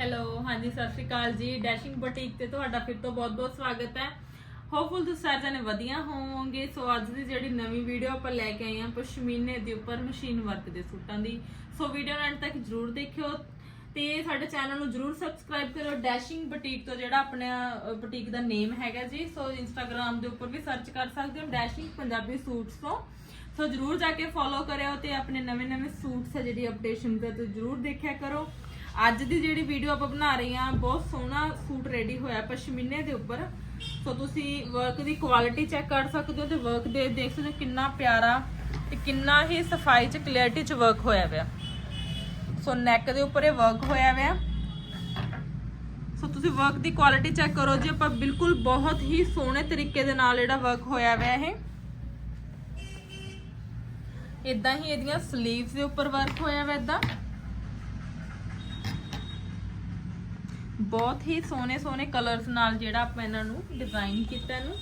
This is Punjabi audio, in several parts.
ਹੈਲੋ ਹਾਂਜੀ, ਸਤਿ ਸ਼੍ਰੀ ਅਕਾਲ ਜੀ। ਡੈਸ਼ਿੰਗ ਬੁਟੀਕ ਤੇ ਤੁਹਾਡਾ ਫਿਰ ਤੋਂ ਬਹੁਤ-ਬਹੁਤ ਸਵਾਗਤ ਹੈ। ਹੋਪਫੁਲ ਤੁਸੀਂ ਸਾਰੇ ਜਣੇ ਵਧੀਆ ਹੋਵੋਗੇ। ਸੋ ਅੱਜ ਦੀ ਜਿਹੜੀ ਨਵੀਂ ਵੀਡੀਓ ਆਪਾਂ ਲੈ ਕੇ ਆਏ ਹਾਂ ਪਸ਼ਮੀਨੇ ਦੇ ਉੱਪਰ ਮਸ਼ੀਨ ਵਰਕ ਦੇ ਸੂਟਾਂ ਦੀ। ਸੋ ਵੀਡੀਓ ਨੂੰ ਐਂਡ ਤੱਕ ਜਰੂਰ ਦੇਖਿਓ ਤੇ ਸਾਡੇ ਚੈਨਲ ਨੂੰ ਜਰੂਰ ਸਬਸਕ੍ਰਾਈਬ ਕਰੋ ਡੈਸ਼ਿੰਗ ਬੁਟੀਕ ਤੋਂ ਜਿਹੜਾ ਆਪਣਾ ਬੁਟੀਕ ਦਾ ਨੇਮ ਹੈਗਾ ਜੀ ਸੋ ਇੰਸਟਾਗ੍ਰam ਦੇ ਉੱਪਰ ਵੀ ਸਰਚ ਕਰ ਸਕਦੇ ਹੋ ਡੈਸ਼ਿੰਗ ਪੰਜਾਬੀ ਸੂਟਸ ਤੋਂ। ਸੋ ਜਰੂਰ ਜਾ ਕੇ ਫੋਲੋ ਕਰਿਓ ਤੇ ਆਪਣੇ ਨਵੇਂ-ਨਵੇਂ ਸੂਟਸ ਹੈ ਜਿਹੜੀ ਅਪਡੇਸ਼ਨ ਤੇ ਜਰੂਰ ਦੇਖਿਆ ਕਰੋ। ਅੱਜ ਦੀ ਜਿਹੜੀ ਵੀਡੀਓ ਆਪਾਂ ਬਣਾ ਰਹੇ ਹਾਂ, ਬਹੁਤ ਸੋਹਣਾ ਸੂਟ ਰੈਡੀ ਹੋਇਆ ਪਸ਼ਮੀਨੇ ਦੇ ਉੱਪਰ। ਸੋ ਤੁਸੀਂ ਵਰਕ ਦੀ ਕੁਆਲਿਟੀ ਚੈੱਕ ਕਰ ਸਕਦੇ ਹੋ ਤੇ ਵਰਕ ਦੇ ਦੇਖ ਸਕਦੇ ਹੋ ਕਿੰਨਾ ਪਿਆਰਾ ਤੇ ਕਿੰਨਾ ਹੀ ਸਫ਼ਾਈ ਚ ਕਲੈਰਿਟੀ ਚ ਵਰਕ ਹੋਇਆ ਹੋਇਆ ਸੋ ਨੈਕ ਦੇ ਉੱਪਰ ਇਹ ਵਰਕ ਹੋਇਆ ਹੋਇਆ ਸੋ ਤੁਸੀਂ ਵਰਕ ਦੀ ਕੁਆਲਿਟੀ ਚੈੱਕ ਕਰੋ ਜੀ, ਆਪਾਂ ਬਿਲਕੁਲ ਬਹੁਤ ਹੀ ਸੋਹਣੇ ਤਰੀਕੇ ਦੇ ਨਾਲ ਜਿਹੜਾ ਵਰਕ ਹੋਇਆ ਹੋਇਆ ਇਹ। ਇਦਾਂ ਹੀ ਇਹਦੀਆਂ 슬ੀਵਸ ਦੇ ਉੱਪਰ ਵਰਕ ਹੋਇਆ ਹੋਇਆ ਇਦਾਂ ਬਹੁਤ ਹੀ ਸੋਹਣੇ ਸੋਹਣੇ ਕਲਰਸ ਨਾਲ ਜਿਹੜਾ ਆਪਾਂ ਇਹਨਾਂ ਨੂੰ ਡਿਜ਼ਾਈਨ ਕੀਤਾ ਇਹਨੂੰ।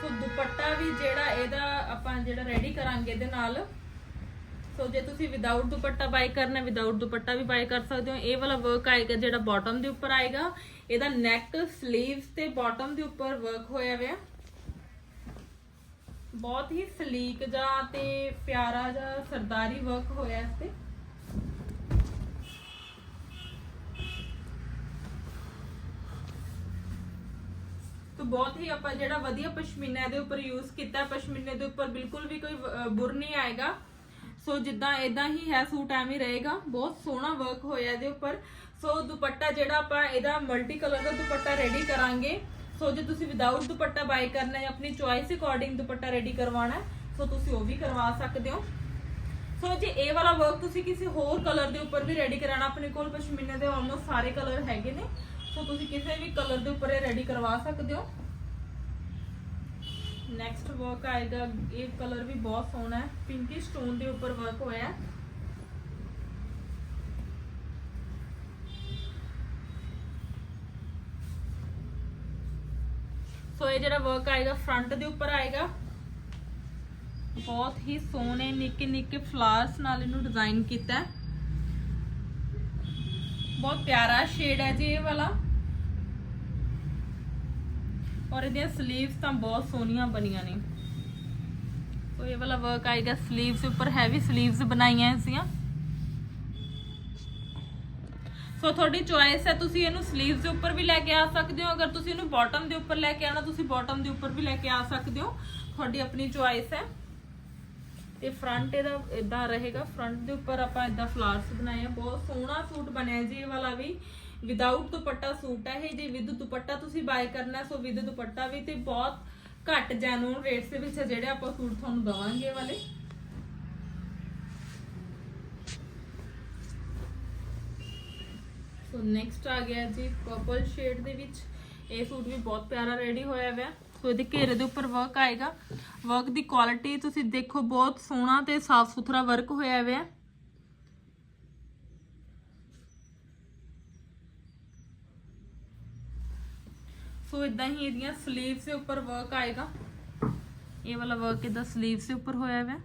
ਸੋ ਦੁਪੱਟਾ ਵੀ ਜਿਹੜਾ ਇਹਦਾ ਆਪਾਂ ਜਿਹੜਾ ਰੈਡੀ ਕਰਾਂਗੇ ਇਹਦੇ ਨਾਲ। ਸੋ ਜੇ ਤੁਸੀਂ ਵਿਦਆਊਟ ਦੁਪੱਟਾ ਬਾਈ ਕਰਨਾ ਵਿਦਆਊਟ ਦੁਪੱਟਾ ਵੀ ਬਾਈ ਕਰ ਸਕਦੇ ਹੋ। ਇਹ ਵਾਲਾ ਵਰਕ ਆਏਗਾ ਜਿਹੜਾ ਬਾਟਮ ਦੇ ਉੱਪਰ ਆਏਗਾ। ਇਹਦਾ ਨੈਕ 슬ੀਵਸ ਤੇ ਬਾਟਮ ਦੇ ਉੱਪਰ ਵਰਕ ਹੋਇਆ ਹੋਇਆ। ਬਹੁਤ ਹੀ ਸਲੀਕ ਜਾ ਤੇ ਪਿਆਰਾ ਜਾ ਸਰਦਾਰੀ ਵਰਕ ਹੋਇਆ ਇਸ ਤੇ। ਤੋ ਬਹੁਤ ਹੀ ਆਪਾਂ ਜਿਹੜਾ ਵਧੀਆ ਪਸ਼ਮੀਨਾ ਦੇ ਉੱਪਰ ਯੂਜ਼ ਕੀਤਾ, ਪਸ਼ਮੀਨੇ ਦੇ ਉੱਪਰ ਬਿਲਕੁਲ ਵੀ ਕੋਈ ਬੁਰ ਨਹੀਂ ਆਏਗਾ। ਸੋ ਜਿੱਦਾਂ ਇਦਾਂ ਹੀ ਹੈ ਸੂਟ ਐਵੇਂ ਰਹੇਗਾ। ਬਹੁਤ ਸੋਹਣਾ ਵਰਕ ਹੋਇਆ ਇਹਦੇ ਉੱਪਰ। ਸੋ ਦੁਪੱਟਾ ਜਿਹੜਾ ਆਪਾਂ ਇਹਦਾ ਮਲਟੀ ਕਲਰ ਦਾ ਦੁਪੱਟਾ ਰੈਡੀ ਕਰਾਂਗੇ। ਸੋ ਜੇ ਤੁਸੀਂ ਵਿਦਆਊਟ ਦੁਪੱਟਾ ਬਾਈ ਕਰਨਾ ਹੈ, ਆਪਣੀ ਚੁਆਇਸ ਅਕੋਰਡਿੰਗ ਦੁਪੱਟਾ ਰੈਡੀ ਕਰਵਾਉਣਾ ਸੋ ਤੁਸੀਂ ਉਹ ਵੀ ਕਰਵਾ ਸਕਦੇ ਹੋ। ਸੋ ਜੇ, ਇਹ ਵਾਲਾ ਵਰਕ ਤੁਸੀਂ ਕਿਸੇ ਹੋਰ ਕਲਰ ਦੇ ਉੱਪਰ ਵੀ ਰੈਡੀ ਕਰਾਣਾ ਆਪਣੇ ਕੋਲ ਪਸ਼ਮੀਨੇ ਦੇ ਆਲਮੋਸਟ ਸਾਰੇ ਕਲਰ ਹੈਗੇ ਨੇ। ਸੋ ਤੁਸੀਂ ਕਿਸੇ ਵੀ ਕਲਰ ਦੇ ਉੱਪਰ ਇਹ ਰੈਡੀ ਕਰਵਾ ਸਕਦੇ ਹੋ। ਨੈਕਸਟ ਵਰਕ ਆਏਗਾ, ਇਹ ਕਲਰ ਵੀ ਬਹੁਤ ਸੋਹਣਾ ਹੈ ਪਿੰਕੀ ਸਟੋਨ ਦੇ ਉੱਪਰ ਵਰਕ ਹੋਇਆ ਹੈ। ਸੋ ਇਹ ਜਿਹੜਾ ਵਰਕ ਆਏਗਾ ਫਰੰਟ ਦੇ ਉੱਪਰ ਆਏਗਾ। ਬਹੁਤ ਹੀ ਸੋਹਣੇ, ਨਿੱਕੇ ਨਿੱਕੇ ਫਲਾਵਰਸ ਨਾਲ ਇਹਨੂੰ ਡਿਜ਼ਾਈਨ ਕੀਤਾ ਬਹੁਤ ਪਿਆਰਾ ਸ਼ੇਡ ਹੈ ਜੀ ਇਹ ਵਾਲਾ। ਔਰ ਇਹਦੀਆਂ ਸਲੀਵਸ ਤਾਂ ਬਹੁਤ ਸੋਹਣੀਆਂ ਬਣੀਆਂ ਨੇ। ਸੋ ਇਹ ਵਾਲਾ ਵਰਕ ਆਏਗਾ ਸਲੀਵਸ ਉੱਪਰ ਹੈਵੀ 슬ੀਵਸ ਬਣਾਈਆਂ ਸੀਆਂ ਸੋ ਤੁਹਾਡੀ ਚੁਆਇਸ ਹੈ, ਤੁਸੀਂ ਇਹਨੂੰ 슬ੀਵਸ ਦੇ ਉੱਪਰ ਵੀ ਲੈ ਕੇ ਆ ਸਕਦੇ ਹੋ। ਅਗਰ ਤੁਸੀਂ ਇਹਨੂੰ ਬਾਟਮ ਦੇ ਉੱਪਰ ਲੈ ਕੇ ਆਣਾ ਤੁਸੀਂ ਬਾਟਮ ਦੇ ਉੱਪਰ ਵੀ ਲੈ ਕੇ ਆ ਸਕਦੇ ਹੋ। ਤੁਹਾਡੀ ਆਪਣੀ ਚੁਆਇਸ ਹੈ। ਤੇ ਫਰੰਟ ਇਹਦਾ ਇਦਾਂ ਰਹੇਗਾ। ਫਰੰਟ ਦੇ ਉੱਪਰ ਆਪਾਂ ਇਦਾਂ ਫਲਾਵਰਸ ਬਣਾਏ ਆ। ਬਹੁਤ ਸੋਹਣਾ ਸੂਟ ਬਣਿਆ ਜੀ ਇਹ ਵਾਲਾ ਵੀ। ਵਿਦਆਊਟ ਦੁਪੱਟਾ ਸੂਟ ਹੈ ਇਹ, ਜੇ ਵਿਦ ਦੁਪੱਟਾ ਤੁਸੀਂ ਬਾਏ ਕਰਨਾ ਸੋ ਵਿਦ ਦੁਪੱਟਾ ਵੀ ਤੇ ਬਹੁਤ ਘੱਟ ਜੈਨੂਨ ਰੇਟਸ ਦੇ ਵਿੱਚ ਜਿਹੜੇ ਆਪਾਂ ਸੂਟ ਤੁਹਾਨੂੰ ਦਵਾਂਗੇ ਵਾਲੇ। ਸੋ ਨੈਕਸਟ ਆ ਗਿਆ ਜੀ ਪਰਪਲ ਸ਼ੇਡ ਦੇ ਵਿੱਚ। ਇਹ ਸੂਟ ਵੀ ਬਹੁਤ ਪਿਆਰਾ ਰੈਡੀ ਹੋਇਆ ਹੋਇਆ ਸੋ ਇਹਦੇ ਘੇਰੇ ਦੇ ਉੱਪਰ ਵਰਕ ਆਏਗਾ। ਵਰਕ ਦੀ ਕੁਆਲਿਟੀ ਤੁਸੀਂ ਦੇਖੋ, ਬਹੁਤ ਸੋਹਣਾ ਤੇ ਸਾਫ਼ ਸੁਥਰਾ ਵਰਕ ਹੋਇਆ ਹੋਇਆ ਸੋ ਇਦਾਂ ਹੀ ਇਹਦੀਆਂ 슬ੀਵਸ ਦੇ ਉੱਪਰ ਵਰਕ ਆਏਗਾ। ਇਹ ਵਾਲਾ ਵਰਕ ਇਹਦਾ 슬ੀਵਸ ਦੇ ਉੱਪਰ ਹੋਇਆ ਹੋਇਆ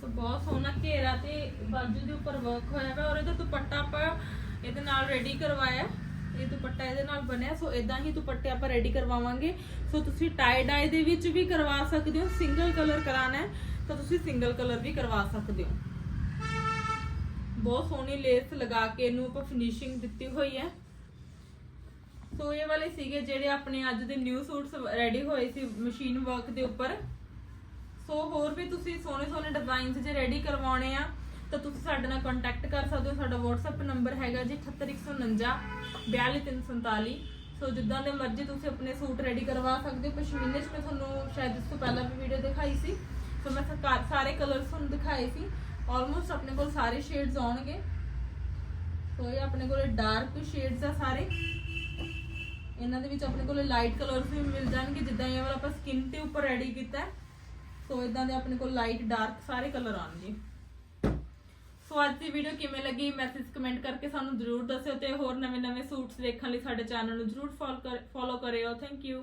ਸੋ ਬਹੁਤ ਸੋਹਣਾ ਘੇਰਾ ਤੇ ਬਾਜੂ ਦੇ ਉੱਪਰ ਵਰਕ ਹੋਇਆ ਹੈ ਔਰ ਇਹਦਾ ਦੁਪੱਟਾ ਆਪਾਂ ਇਹਦੇ ਨਾਲ ਰੈਡੀ ਕਰਵਾਇਆ। ਇਹ ਦੁਪੱਟਾ ਇਹਦੇ ਨਾਲ ਬਣਿਆ, ਸੋ ਇਦਾਂ ਹੀ ਦੁਪੱਟੇ ਆਪਾਂ ਰੈਡੀ ਕਰਵਾਵਾਂਗੇ। ਸੋ ਤੁਸੀਂ ਟਾਈ ਡਾਈ ਦੇ ਵਿੱਚ ਵੀ ਕਰਵਾ ਸਕਦੇ ਹੋ ਸਿੰਗਲ ਕਲਰ ਕਰਾਣਾ ਹੈ, ਤਾਂ ਤੁਸੀਂ ਸਿੰਗਲ ਕਲਰ ਵੀ ਕਰਵਾ ਸਕਦੇ ਹੋ। ਬਹੁਤ ਸੋਹਣੀ ਲੇਸ ਲਗਾ ਕੇ ਇਹਨੂੰ ਆਪਾਂ ਫਿਨਿਸ਼ਿੰਗ ਦਿੱਤੀ ਹੋਈ ਹੈ। ਸੋ ਇਹ ਵਾਲੇ ਸੀਗੇ ਜਿਹੜੇ ਆਪਣੇ ਅੱਜ ਦੇ ਨਿਊ ਸੂਟਸ ਰੈਡੀ ਹੋਏ ਸੀ ਮਸ਼ੀਨ ਵਰਕ ਦੇ ਉੱਪਰ। ਸੋ ਹੋਰ ਵੀ ਤੁਸੀਂ ਸੋਹਣੇ ਸੋਹਣੇ ਡਿਜ਼ਾਈਨਸ ਜੇ ਰੈਡੀ ਕਰਵਾਉਣੇ ਆ, ਤਾਂ ਤੁਸੀਂ ਸਾਡੇ ਨਾਲ ਕੰਟੈਕਟ ਕਰ ਸਕਦੇ ਹੋ। ਸਾਡਾ WhatsApp ਨੰਬਰ ਹੈਗਾ ਜੀ 78149 42347 ਸੋ ਜਿੱਦਾਂ ਦੇ ਮਰਜ਼ੀ ਤੁਸੀਂ ਆਪਣੇ ਸੂਟ ਰੈਡੀ ਕਰਵਾ ਸਕਦੇ ਹੋ। ਪਸ਼ਮੀਨੇ 'ਚ ਮੈਂ ਤੁਹਾਨੂੰ ਸ਼ਾਇਦ ਇਸ ਤੋਂ ਪਹਿਲਾਂ ਵੀ ਵੀਡੀਓ ਦਿਖਾਈ ਸੀ। ਸੋ ਮੈਂ ਸਾਰੇ ਕਲਰਸ ਤੁਹਾਨੂੰ ਦਿਖਾਏ ਸੀ। ਆਲਮੋਸਟ ਆਪਣੇ ਕੋਲ ਸਾਰੇ ਸ਼ੇਡਸ ਆਉਣਗੇ। ਸੋ ਇਹ ਆਪਣੇ ਕੋਲ ਡਾਰਕ ਸ਼ੇਡਸ ਆ ਸਾਰੇ। ਇਹਨਾਂ ਦੇ ਵਿੱਚ ਆਪਣੇ ਕੋਲ ਲਾਈਟ ਕਲਰਸ ਵੀ ਮਿਲ ਜਾਣਗੇ। ਜਿੱਦਾਂ ਇਹ ਵਾਲਾ ਆਪਾਂ ਸਕਿਨ ਤੇ ਉੱਪਰ ਰੈਡੀ ਕੀਤਾ ਹੈ। ਸੋ ਇਦਾਂ ਦੇ ਆਪਣੇ ਕੋਲ ਲਾਈਟ ਡਾਰਕ ਸਾਰੇ ਕਲਰ ਆਉਣਗੇ। ਸੋ ਅੱਜ ਦੀ ਵੀਡੀਓ ਕਿਵੇਂ ਲੱਗੀ ਮੈਸੇਜ ਕਮੈਂਟ ਕਰਕੇ ਸਾਨੂੰ ਜ਼ਰੂਰ ਦੱਸਿਓ ਤੇ ਹੋਰ ਨਵੇਂ-ਨਵੇਂ ਸੂਟਸ ਦੇਖਣ ਲਈ ਸਾਡੇ ਚੈਨਲ ਨੂੰ ਜ਼ਰੂਰ ਫੋਲੋ ਕਰਿਓ। Thank you